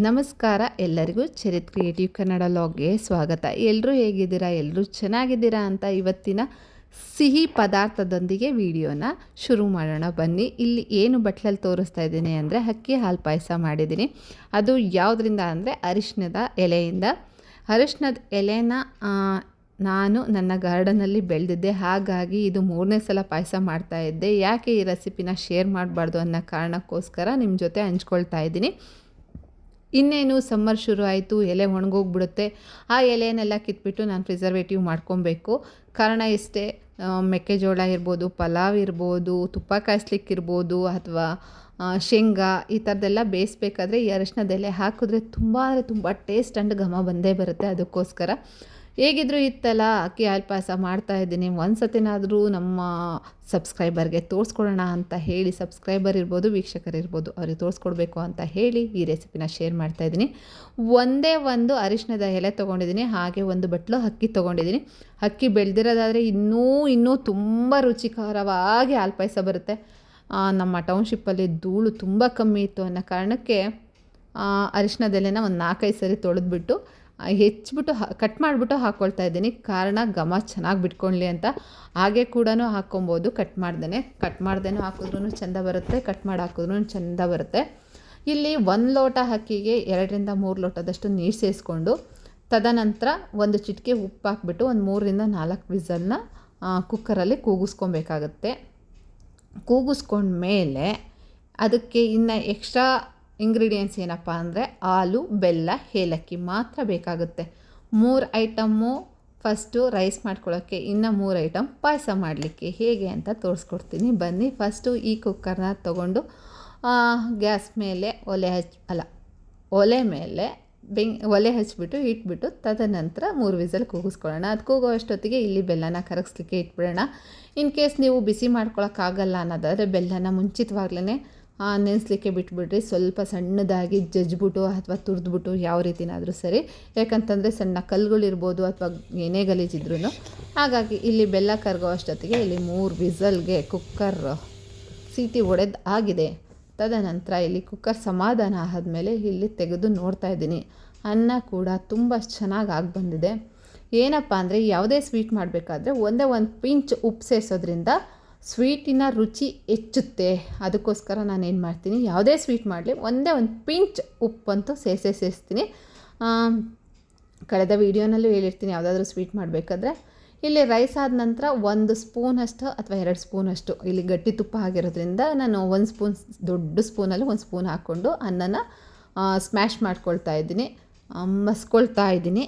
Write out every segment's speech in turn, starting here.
ನಮಸ್ಕಾರ, ಎಲ್ಲರಿಗೂ ಚರಿತ್ ಕ್ರಿಯೇಟಿವ್ ಕನ್ನಡ ಲಾಗ್ಗೆ ಸ್ವಾಗತ. ಎಲ್ಲರೂ ಹೇಗಿದ್ದೀರಾ? ಎಲ್ಲರೂ ಚೆನ್ನಾಗಿದ್ದೀರಾ ಅಂತ ಇವತ್ತಿನ ಸಿಹಿ ಪದಾರ್ಥದೊಂದಿಗೆ ವಿಡಿಯೋನ ಶುರು ಮಾಡೋಣ. ಬನ್ನಿ, ಇಲ್ಲಿ ಏನು ಬಟ್ಲಲ್ಲಿ ತೋರಿಸ್ತಾ ಇದ್ದೀನಿ ಅಂದರೆ ಅಕ್ಕಿ ಹಾಲು ಪಾಯಸ ಮಾಡಿದ್ದೀನಿ. ಅದು ಯಾವುದರಿಂದ ಅಂದರೆ ಅರಿಶಿಣದ ಎಲೆಯಿಂದ. ಅರಿಶಿಣದ ಎಲೆನ ನಾನು ನನ್ನ ಗಾರ್ಡನಲ್ಲಿ ಬೆಳೆದಿದ್ದೆ. ಹಾಗಾಗಿ ಇದು ಮೂರನೇ ಸಲ ಪಾಯಸ ಮಾಡ್ತಾ ಇದ್ದೆ. ಯಾಕೆ ಈ ರೆಸಿಪಿನ ಶೇರ್ ಮಾಡಬಾರ್ದು ಅನ್ನೋ ಕಾರಣಕ್ಕೋಸ್ಕರ ನಿಮ್ಮ ಜೊತೆ ಹಂಚ್ಕೊಳ್ತಾ ಇದ್ದೀನಿ. ಇನ್ನೇನು ಸಮ್ಮರ್ ಶುರು ಆಯಿತು, ಎಲೆ ಒಣಗೋಗ್ಬಿಡುತ್ತೆ. ಆ ಎಲೆಯನ್ನೆಲ್ಲ ಕಿತ್ಬಿಟ್ಟು ನಾನು ಪ್ರಿಸರ್ವೇಟಿವ್ ಮಾಡ್ಕೊಬೇಕು. ಕಾರಣ ಇಷ್ಟೇ ಮೆಕ್ಕೆಜೋಳ ಇರ್ಬೋದು, ಪಲಾವ್ ಇರ್ಬೋದು, ತುಪ್ಪ ಕಾಯಿಸ್ಲಿಕ್ಕಿರ್ಬೋದು ಅಥವಾ ಶೇಂಗಾ ಈ ಥರದ್ದೆಲ್ಲ ಬೇಯಿಸ್ಬೇಕಾದ್ರೆ ಈ ಅರಿಶಿನದೆಲೆ ಹಾಕಿದ್ರೆ ತುಂಬ ಅಂದರೆ ತುಂಬ ಟೇಸ್ಟ್ ಆ್ಯಂಡ್ ಘಮ ಬಂದೇ ಬರುತ್ತೆ ಅದಕ್ಕೋಸ್ಕರ. ಹೇಗಿದ್ರು ಇತ್ತಲ್ಲ ಅಕ್ಕಿ ಹಾಲು ಪಾಯಸ ಮಾಡ್ತಾ ಇದ್ದೀನಿ. ಒಂದು ಸತಿನಾದರೂ ನಮ್ಮ ಸಬ್ಸ್ಕ್ರೈಬರ್ಗೆ ತೋರಿಸ್ಕೊಡೋಣ ಅಂತ ಹೇಳಿ ಸಬ್ಸ್ಕ್ರೈಬರ್ ಇರ್ಬೋದು ವೀಕ್ಷಕರು ಇರ್ಬೋದು ಅವ್ರಿಗೆ ತೋರಿಸ್ಕೊಡ್ಬೇಕು ಅಂತ ಹೇಳಿ ಈ ರೆಸಿಪಿನ ಶೇರ್ ಮಾಡ್ತಾ ಇದ್ದೀನಿ. ಒಂದೇ ಒಂದು ಅರಿಶಿಣದ ಎಲೆ ತೊಗೊಂಡಿದ್ದೀನಿ ಹಾಗೆ ಒಂದು ಬಟ್ಲು ಅಕ್ಕಿ ತೊಗೊಂಡಿದ್ದೀನಿ. ಅಕ್ಕಿ ಬೆಳೆದಿರೋದಾದರೆ ಇನ್ನೂ ಇನ್ನೂ ತುಂಬ ರುಚಿಕರವಾಗಿ ಹಾಲು ಪಾಯಸ ಬರುತ್ತೆ. ನಮ್ಮ ಟೌನ್ಶಿಪ್ಪಲ್ಲಿ ಧೂಳು ತುಂಬ ಕಮ್ಮಿ ಇತ್ತು ಅನ್ನೋ ಕಾರಣಕ್ಕೆ ಆ, ಅರಿಶಿಣದ ಎಲೆನ ಒಂದು ನಾಲ್ಕೈದು ಸರಿ ತೊಳೆದ್ಬಿಟ್ಟು ಹೆಚ್ಚಿಬಿಟ್ಟು ಕಟ್ ಮಾಡಿಬಿಟ್ಟು ಹಾಕ್ಕೊಳ್ತಾ ಇದ್ದೀನಿ. ಕಾರಣ ಘಮ ಚೆನ್ನಾಗಿ ಬಿಟ್ಕೊಳ್ಳಿ ಅಂತ. ಹಾಗೆ ಕೂಡ ಹಾಕ್ಕೊಬೋದು ಕಟ್ ಮಾಡ್ದೇ ಕಟ್ ಮಾಡ್ದೇನೂ ಹಾಕಿದ್ರೂ ಚೆಂದ ಬರುತ್ತೆ. ಕಟ್ ಮಾಡಿ ಹಾಕಿದ್ರೂ ಚೆಂದ ಬರುತ್ತೆ. ಇಲ್ಲಿ ಒಂದು ಲೋಟ ಅಕ್ಕಿಗೆ ಎರಡರಿಂದ ಮೂರು ಲೋಟದಷ್ಟು ನೀರು ಸೇರಿಸ್ಕೊಂಡು ತದನಂತರ ಒಂದು ಚಿಟಿಕೆ ಉಪ್ಪು ಹಾಕ್ಬಿಟ್ಟು ಒಂದು ಮೂರರಿಂದ ನಾಲ್ಕು ವಿಸಲ್ನ ಕುಕ್ಕರಲ್ಲಿ ಕೂಗಿಸ್ಕೊಬೇಕಾಗತ್ತೆ. ಕೂಗಿಸ್ಕೊಂಡ್ಮೇಲೆ ಅದಕ್ಕೆ ಇನ್ನು ಎಕ್ಸ್ಟ್ರಾ ಇಂಗ್ರೀಡಿಯೆಂಟ್ಸ್ ಏನಪ್ಪ ಅಂದರೆ ಹಾಲು ಬೆಲ್ಲ, ಏಲಕ್ಕಿ ಮಾತ್ರ ಬೇಕಾಗುತ್ತೆ. ಮೂರು ಐಟಮ್ಮು ಫಸ್ಟು ರೈಸ್ ಮಾಡ್ಕೊಳ್ಳೋಕ್ಕೆ ಇನ್ನು ಮೂರು ಐಟಮ್ ಪಾಯಸ ಮಾಡಲಿಕ್ಕೆ ಹೇಗೆ ಅಂತ ತೋರಿಸ್ಕೊಡ್ತೀನಿ. ಬನ್ನಿ ಫಸ್ಟು ಈ ಕುಕ್ಕರ್ನ ತೊಗೊಂಡು ಗ್ಯಾಸ್ ಮೇಲೆ ಒಲೆ ಹಚ್, ಅಲ್ಲ, ಒಲೆ ಮೇಲೆ ಬೆಂಗ್, ಒಲೆ ಹಚ್ಬಿಟ್ಟು, ಇಟ್ಬಿಟ್ಟು ತದನಂತರ ಮೂರು ವಿಸಲ್ ಕೂಗಿಸ್ಕೊಳ್ಳೋಣ. ಅದು ಕೂಗೋ ಅಷ್ಟೊತ್ತಿಗೆ ಇಲ್ಲಿ ಬೆಲ್ಲನ ಕರಗಿಸ್ಲಿಕ್ಕೆ ಇಟ್ಬಿಡೋಣ. ಇನ್ ಕೇಸ್ ನೀವು ಬಿಸಿ ಮಾಡ್ಕೊಳಕ್ಕಾಗಲ್ಲ ಅನ್ನೋದಾದರೆ ಬೆಲ್ಲನ ಮುಂಚಿತವಾಗ್ಲೇ ನೆನೆಸ್ಲಿಕ್ಕೆ ಬಿಟ್ಬಿಡ್ರಿ. ಸ್ವಲ್ಪ ಸಣ್ಣದಾಗಿ ಜಜ್ಬಿಟ್ಟು ಅಥವಾ ತುರಿದ್ಬಿಟ್ಟು ಯಾವ ರೀತಿನಾದರೂ ಸರಿ. ಯಾಕಂತಂದರೆ ಸಣ್ಣ ಕಲ್ಲುಗಳಿರ್ಬೋದು ಅಥವಾ ಏನೇ ಗಲೀಜಿದ್ರು ಹಾಗಾಗಿ ಇಲ್ಲಿ ಬೆಲ್ಲ ಕರ್ಗೋ ಅಷ್ಟೊತ್ತಿಗೆ ಇಲ್ಲಿ ಮೂರು ವಿಸಲ್ಗೆ ಕುಕ್ಕರ್ ಸೀಟಿ ಒಡೆದು ಆಗಿದೆ. ತದನಂತರ ಇಲ್ಲಿ ಕುಕ್ಕರ್ ಸಮಾಧಾನ ಆದಮೇಲೆ ಇಲ್ಲಿ ತೆಗೆದು ನೋಡ್ತಾ ಇದ್ದೀನಿ. ಅನ್ನ ಕೂಡ ತುಂಬ ಚೆನ್ನಾಗಿ ಆಗಿ ಬಂದಿದೆ. ಏನಪ್ಪ ಅಂದರೆ ಯಾವುದೇ ಸ್ವೀಟ್ ಮಾಡಬೇಕಾದ್ರೆ ಒಂದೇ ಒಂದು ಪಿಂಚ್ ಉಪ್ಪು ಸೇರಿಸೋದ್ರಿಂದ ಸ್ವೀಟಿನ ರುಚಿ ಹೆಚ್ಚುತ್ತೆ. ಅದಕ್ಕೋಸ್ಕರ ನಾನು ಏನು ಮಾಡ್ತೀನಿ, ಯಾವುದೇ ಸ್ವೀಟ್ ಮಾಡಲಿ, ಒಂದೇ ಒಂದು ಪಿಂಚ್ ಉಪ್ಪಂತೂ ಸೇರಿಸೇ ಸೇರಿಸ್ತೀನಿ. ಕಳೆದ ವೀಡಿಯೋನಲ್ಲೂ ಹೇಳಿರ್ತೀನಿ ಯಾವುದಾದ್ರೂ ಸ್ವೀಟ್ ಮಾಡಬೇಕಾದ್ರೆ. ಇಲ್ಲಿ ರೈಸ್ ಆದ ನಂತರ ಒಂದು ಸ್ಪೂನಷ್ಟು ಅಥವಾ ಎರಡು ಸ್ಪೂನಷ್ಟು, ಇಲ್ಲಿ ಗಟ್ಟಿ ತುಪ್ಪ ಆಗಿರೋದ್ರಿಂದ ನಾನು ಒಂದು ಸ್ಪೂನ್ ದೊಡ್ಡ ಸ್ಪೂನಲ್ಲಿ ಒಂದು ಸ್ಪೂನ್ ಹಾಕ್ಕೊಂಡು ಅನ್ನನ ಸ್ಮ್ಯಾಶ್ ಮಾಡ್ಕೊಳ್ತಾ ಇದ್ದೀನಿ. ಮಸ್ಕೊಳ್ತಾ ಇದ್ದೀನಿ.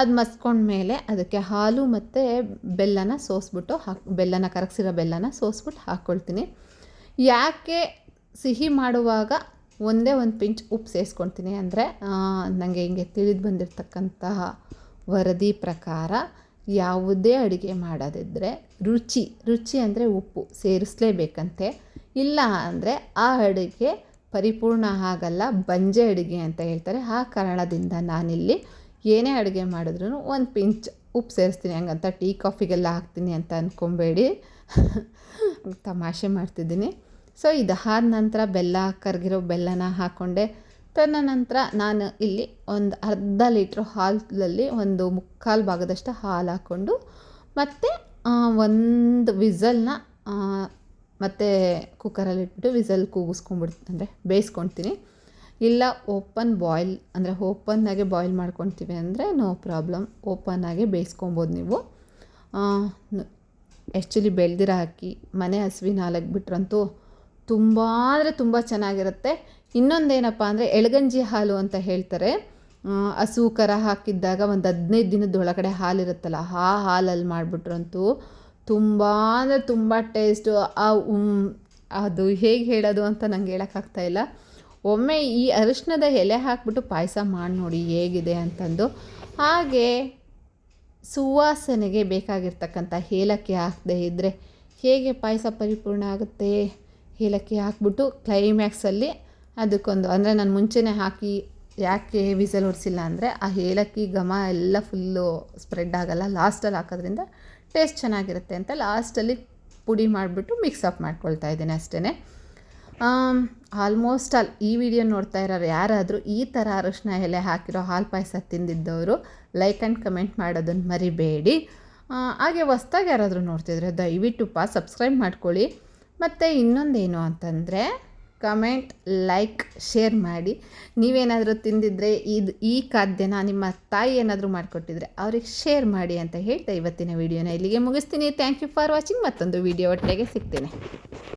ಅದು ಮಸ್ಕೊಂಡ್ಮೇಲೆ ಅದಕ್ಕೆ ಹಾಲು ಮತ್ತು ಬೆಲ್ಲನ ಸೋಸ್ಬಿಟ್ಟು ಹಾಕಿ, ಬೆಲ್ಲನ ಕರಗಿಸಿರೋ ಬೆಲ್ಲನ ಸೋಸ್ಬಿಟ್ಟು ಹಾಕ್ಕೊಳ್ತೀನಿ ಯಾಕೆ ಸಿಹಿ ಮಾಡುವಾಗ ಒಂದೇ ಒಂದು ಪಿಂಚ್ ಉಪ್ಪು ಸೇರಿಸ್ಕೊಳ್ತೀನಿ ಅಂದರೆ ನನಗೆ ಹಿಂಗೆ ತಿಳಿದು ಬಂದಿರತಕ್ಕಂತಹ ವರದಿ ಪ್ರಕಾರ ಯಾವುದೇ ಅಡುಗೆ ಮಾಡೋದಿದ್ದರೆ ರುಚಿ ರುಚಿ ಅಂದರೆ ಉಪ್ಪು ಸೇರಿಸಲೇಬೇಕಂತೆ. ಇಲ್ಲ ಅಂದರೆ ಆ ಅಡುಗೆ ಪರಿಪೂರ್ಣ ಆಗಲ್ಲ, ಬಂಜೆ ಅಡುಗೆ ಅಂತ ಹೇಳ್ತಾರೆ. ಆ ಕಾರಣದಿಂದ ನಾನಿಲ್ಲಿ ಏನೇ ಅಡುಗೆ ಮಾಡಿದ್ರೂ ಒಂದು ಪಿಂಚ್ ಉಪ್ಪು ಸೇರಿಸ್ತೀನಿ, ಹಂಗಂತ ಟೀ, ಕಾಫಿಗೆಲ್ಲ ಹಾಕ್ತೀನಿ ಅಂತ ಅಂದ್ಕೊಬೇಡಿ ತಮಾಷೆ ಮಾಡ್ತಿದ್ದೀನಿ. ಸೊ ಇದು ಆದ ನಂತರ ಬೆಲ್ಲ, ಕರಗಿರೋ ಬೆಲ್ಲನ ಹಾಕ್ಕೊಂಡೆ ತದನಂತರ ನಾನು ಇಲ್ಲಿ ಒಂದು ಅರ್ಧ ಲೀಟ್ರ್ ಹಾಲಲ್ಲಿ ಒಂದು ಮುಕ್ಕಾಲು ಭಾಗದಷ್ಟು ಹಾಲು ಹಾಕ್ಕೊಂಡು, ಮತ್ತು ಒಂದು ವಿಸಲ್ನ ಮತ್ತು ಕುಕ್ಕರಲ್ಲಿ ಇಟ್ಬಿಟ್ಟು ವಿಸಲ್ ಕೂಗಿಸ್ಕೊಂಡ್ಬಿಡ್ತೀನಿ, ಅಂದರೆ ಬೇಯಿಸ್ಕೊಳ್ತೀನಿ ಇಲ್ಲ, ಓಪನ್ ಬಾಯ್ಲ್, ಅಂದರೆ ಓಪನ್ನಾಗೆ ಬಾಯ್ಲ್ ಮಾಡ್ಕೊತೀವಿ ಅಂದರೆ ನೋ ಪ್ರಾಬ್ಲಮ್. ಓಪನ್ನಾಗೆ ಬೇಯಿಸ್ಕೊಬೋದು ನೀವು. ಆ್ಯಕ್ಚುಲಿ ಬೆಳೆದಿರೋ ಅಕ್ಕಿ, ಮನೆ ಹಸುವಿನ ಹಾಲಕ್ಕೆ ಬಿಟ್ರಂತೂ ತುಂಬ ಅಂದರೆ ತುಂಬ ಚೆನ್ನಾಗಿರುತ್ತೆ. ಇನ್ನೊಂದೇನಪ್ಪ ಅಂದರೆ ಎಳಗಂಜಿ ಹಾಲು ಅಂತ ಹೇಳ್ತಾರೆ. ಹಸು, ಕರ ಹಾಕಿದ್ದಾಗ ಒಂದು ಹದಿನೈದು ದಿನದೊಳಗಡೆ ಹಾಲಿರುತ್ತಲ್ಲ, ಆ ಹಾಲಲ್ಲಿ ಮಾಡಿಬಿಟ್ರಂತೂ ತುಂಬ ಅಂದರೆ ತುಂಬ ಟೇಸ್ಟು. ಆ ಅದು ಹೇಗೆ ಹೇಳೋದು ಅಂತ ನಂಗೆ ಹೇಳೋಕ್ಕಾಗ್ತಾ ಇಲ್ಲ. ಒಮ್ಮೆ ಈ ಅರಿಶಿನದ ಎಲೆ ಹಾಕ್ಬಿಟ್ಟು ಪಾಯಸ ಮಾಡಿ ನೋಡಿ ಹೇಗಿದೆ ಅಂತಂದು. ಹಾಗೆ ಸುವಾಸನೆಗೆ ಬೇಕಾಗಿರ್ತಕ್ಕಂಥ ಏಲಕ್ಕಿ ಹಾಕದೇ ಇದ್ದರೆ ಹೇಗೆ ಪಾಯಸ ಪರಿಪೂರ್ಣ ಆಗುತ್ತೆ? ಏಲಕ್ಕಿ ಹಾಕ್ಬಿಟ್ಟು ಕ್ಲೈಮ್ಯಾಕ್ಸಲ್ಲಿ ಅದಕ್ಕೊಂದು ಅಂದರೆ ನಾನು ಮುಂಚೆನೇ ಹಾಕಿ ಯಾಕೆ ವಿಸಲ್ ಹೊಡಿಸಿಲ್ಲ ಅಂದರೆ ಆ ಏಲಕ್ಕಿ ಘಮ ಎಲ್ಲ ಫುಲ್ಲು ಸ್ಪ್ರೆಡ್ ಆಗಲ್ಲ. ಲಾಸ್ಟಲ್ಲಿ ಹಾಕೋದ್ರಿಂದ ಟೇಸ್ಟ್ ಚೆನ್ನಾಗಿರುತ್ತೆ ಅಂತ ಲಾಸ್ಟಲ್ಲಿ ಪುಡಿ ಮಾಡಿಬಿಟ್ಟು ಮಿಕ್ಸಪ್ ಮಾಡ್ಕೊಳ್ತಾ ಇದ್ದೀನಿ ಅಷ್ಟೇ ಆಲ್ಮೋಸ್ಟ್ ಆಲ್ ಈ ವಿಡಿಯೋ ನೋಡ್ತಾ ಇರೋರು ಯಾರಾದರೂ ಈ ಥರ ಅರಶಿನ ಎಲೆ ಹಾಕಿರೋ ಹಾಲು ಪಾಯಸ ತಿಂದಿದ್ದವರು ಲೈಕ್ ಆ್ಯಂಡ್ ಕಮೆಂಟ್ ಮಾಡೋದನ್ನು ಮರಿಬೇಡಿ. ಹಾಗೆ ಹೊಸ್ದಾಗಿ ಯಾರಾದರೂ ನೋಡ್ತಿದ್ರೆ ದಯವಿಟ್ಟು ಪಾ ಸಬ್ಸ್ಕ್ರೈಬ್ ಮಾಡ್ಕೊಳ್ಳಿ. ಮತ್ತು ಇನ್ನೊಂದೇನು ಅಂತಂದರೆ ಕಮೆಂಟ್ ಲೈಕ್ ಶೇರ್ ಮಾಡಿ. ನೀವೇನಾದರೂ ತಿಂದಿದ್ರೆ ಇದು ಈ ಖಾದ್ಯನ ನಿಮ್ಮ ತಾಯಿ ಏನಾದರೂ ಮಾಡಿಕೊಟ್ಟಿದ್ರೆ ಅವ್ರಿಗೆ ಶೇರ್ ಮಾಡಿ ಅಂತ ಹೇಳ್ತಾ ಇವತ್ತಿನ ವಿಡಿಯೋನ ಇಲ್ಲಿಗೆ ಮುಗಿಸ್ತೀನಿ. ಥ್ಯಾಂಕ್ ಯು ಫಾರ್ ವಾಚಿಂಗ್ ಮತ್ತೊಂದು ವಿಡಿಯೋ ಒಟ್ಟಿಗೆ ಸಿಗ್ತೇನೆ.